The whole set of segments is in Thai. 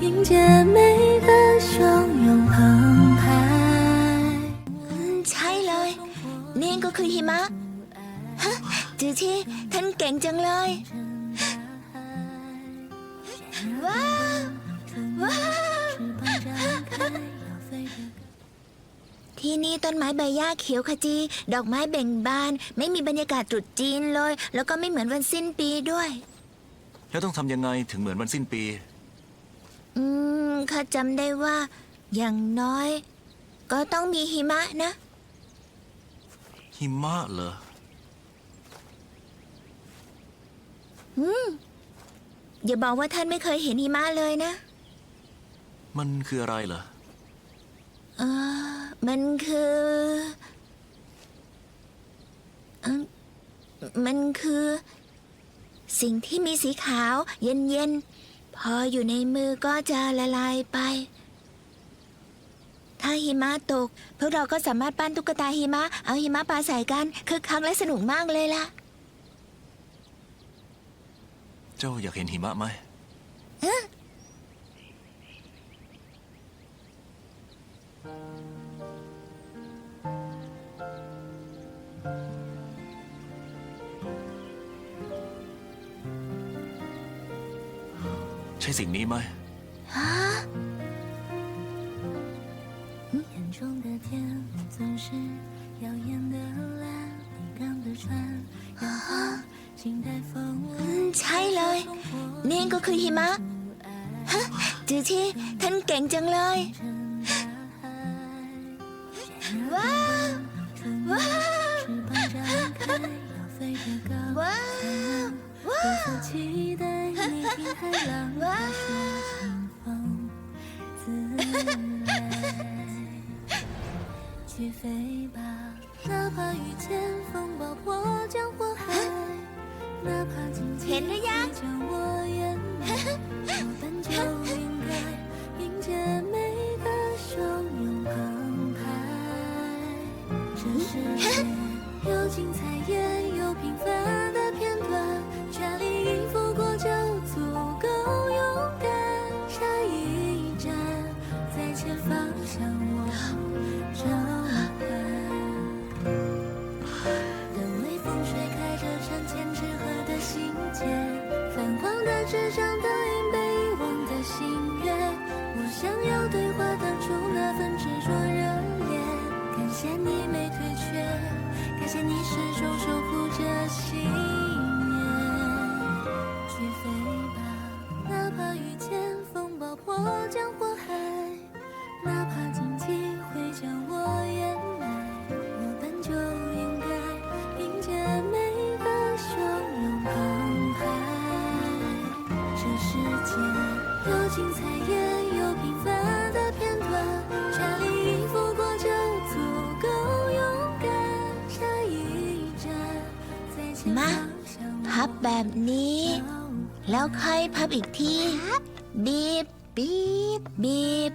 迎接每个汹涌澎湃。 ใช่เลย นี่ก็คือหิมะฮะจือชีท่านเก่งจังเลย ว้าวว้าวที่นี่ต้นไม้ใบหญ้าเขียวขจี ดอกไม้เบ่งบาน ไม่มีบรรยากาศตรุษจีนเลย แล้วก็ไม่เหมือนวันสิ้นปีด้วย แล้วต้องทำยังไงถึงเหมือนวันสิ้นปี อืมข้าจำได้ว่า อย่างน้อย ก็ต้องมีหิมะนะ หิมะเหรออย่าบอกว่าท่านไม่เคยเห็นหิมะเลยนะ มันคืออะไรเหรอ เออมันคือเอิ่มมันคือ สิ่งที่มีสีขาว เย็นๆ พออยู่ในมือก็จะละลายไป ถ้าหิมะตก พวกเราก็สามารถปั้นตุ๊กตาหิมะ เอาหิมะปาใส่กันคือครั้งและสนุกมากเลยล่ะ เจ้าอยากเห็นหิมะไหม ช่สิ่งนี้ไหม 眼中的天总是耀眼的蓝，你港的船，阳光静待风 อืมใช่เลย นี่ก็คือหิมะฮะจือชีท่านเก่งจังเลย ว้าว ว้าว 翅膀张开，要飞得高， ว้าว ว้า 多 ว 么期待 碧海浪去飞吧哪怕遇见风暴海哪怕荆棘将我掩埋纸张倒映被遗忘的心愿。我想要对话当初那份执着热烈，感谢你没退却，感谢你始终守护着信念。去飞吧，哪怕遇见风暴迫降精彩，也有平凡的片段，全力以赴过就足够勇敢。下一站，在前 มา 方向 พับแบบนี้ 我 แล้วค่อยพับอีกที บีบ บีบ บีบ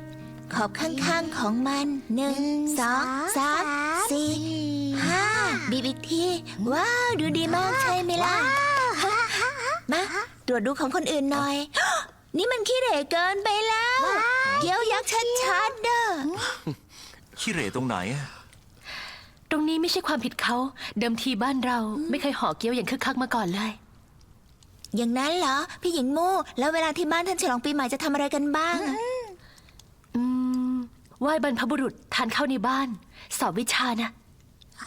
ขอบข้างๆของมันหนึ่งสองสามสี่ห้าบีบอีกที ว้าว ดูดีมากใช่ไหมล่ะ มา ตรวจดูของคนอื่นหน่อย นี่มันขี้เหร่เกินไปแล้วเกี้ยวยักษ์ชัดๆเด้อขี้เหร่ตรงไหนอะตรงนี้ไม่ใช่ความผิดเขา เดิมทีบ้านเราไม่เคยห่อเกี๊ยวอย่างคึกคักมาก่อนเลย อย่างนั้นเหรอ พี่หญิงมู่แล้วเวลาที่บ้านท่านฉลองปีใหม่จะทำอะไรกันบ้างอะอืมไหว้บรรพบุรุษทานข้าวในบ้าน สอบวิชานะ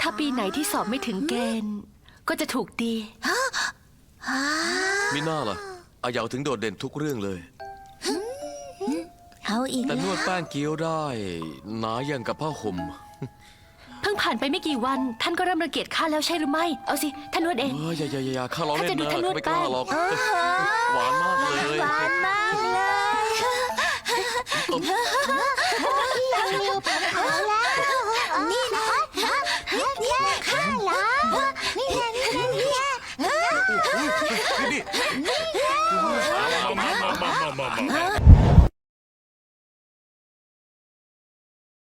ถ้าปีไหนที่สอบไม่ถึงเกณฑ์ ก็จะถูกตี มิน่าล่ะ อาเหยาถึงโดดเด่นทุกเรื่องเลย เอาอีกแต่นวดแป้งเกี๊ยวได้หนาอย่างกับผ้าห่มเพิ่งผ่านไปไม่กี่วัน ท่านก็เริ่มระเกียจข้าแล้วใช่หรือไม่ เอาสิ ท่านนวดเอง เอ้ยอย่าอย่าอย่ายข้าร้อเล่นนะข้าไม่กล้าหรอกหวานมากเลยหวานมากเลยนี่นี่ 妈妈妈妈妈妈妈